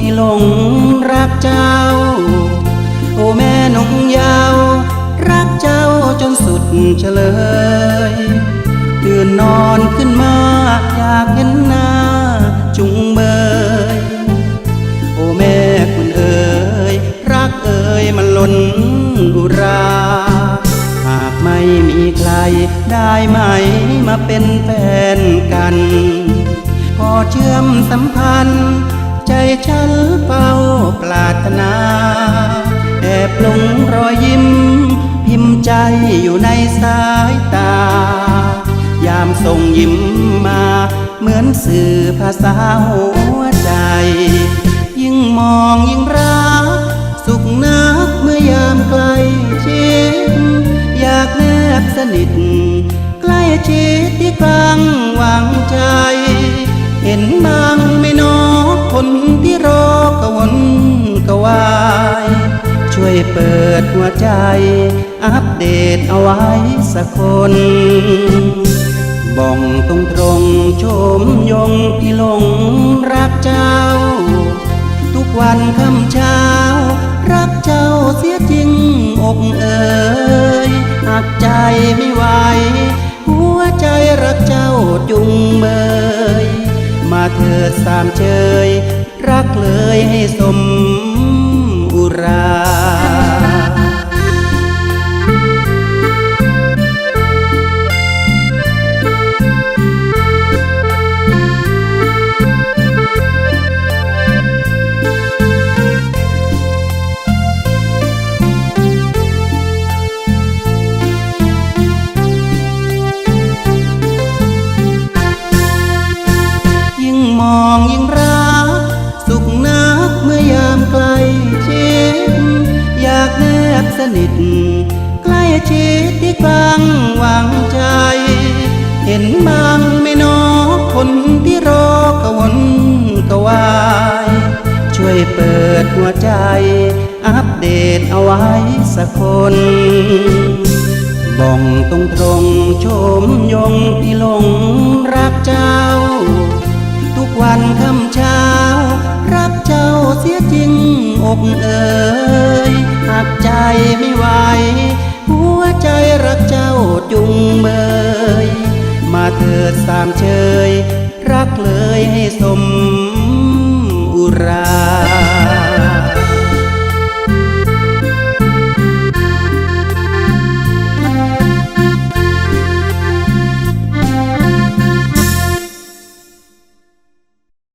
ที่หลงรักเจ้า โอ้แม่นงยาว รักเจ้าจนสุดเฉลยตื่นนอนขึ้นมาอยากเห็นหน้าจุงเบยโอ้แม่คุณเอ๋ยรักเอ๋ยมันล้นอุราหากไม่มีใครได้ไหมมาเป็นแฟนกัน พอเชื่อมสัมพันธ์ ใจฉันเฝ้าปรารถนาแอบหลงรอยยิ้ม พิมพ์ใจอยู่ในสายตา ยามส่งยิ้มมา เหมือนสื่อภาษาหัวใจ ยิ่งมองยิ่งรัก สุขนักเมื่อยามใกล้ชิดอยากแนบสนิท ใกล้ชิดที่กลาง วยเปิดหัวใจ อัปเดตเอาไว้สักคนบ่องตรงตรงชมยงที่หลงรักเจ้า ทุกวันคำเช้า รักเจ้าเสียจริงอกเอ่ยหักใจไม่ไหวหัวใจรักเจ้าจุงเบยมาเถิดสามเชยรักเลยให้สมอุรา สนิท ใกล้ชิดที่กลางวางใจ เห็นบางไม่นอคนที่รอกระวนกระวาย ช่วยเปิดหัวใจ อัปเดตเอาไว้สักคนบ่องตรงตรงชมยงที่ลงรักเจ้า ทุกวันคำเช้า รักเจ้าเสียจริงอกเอ่ ยหักใจไม่ไหว หัวใจรักเจ้าจุงเบย มาเถิดสามเชย รักเลยให้สมอุรา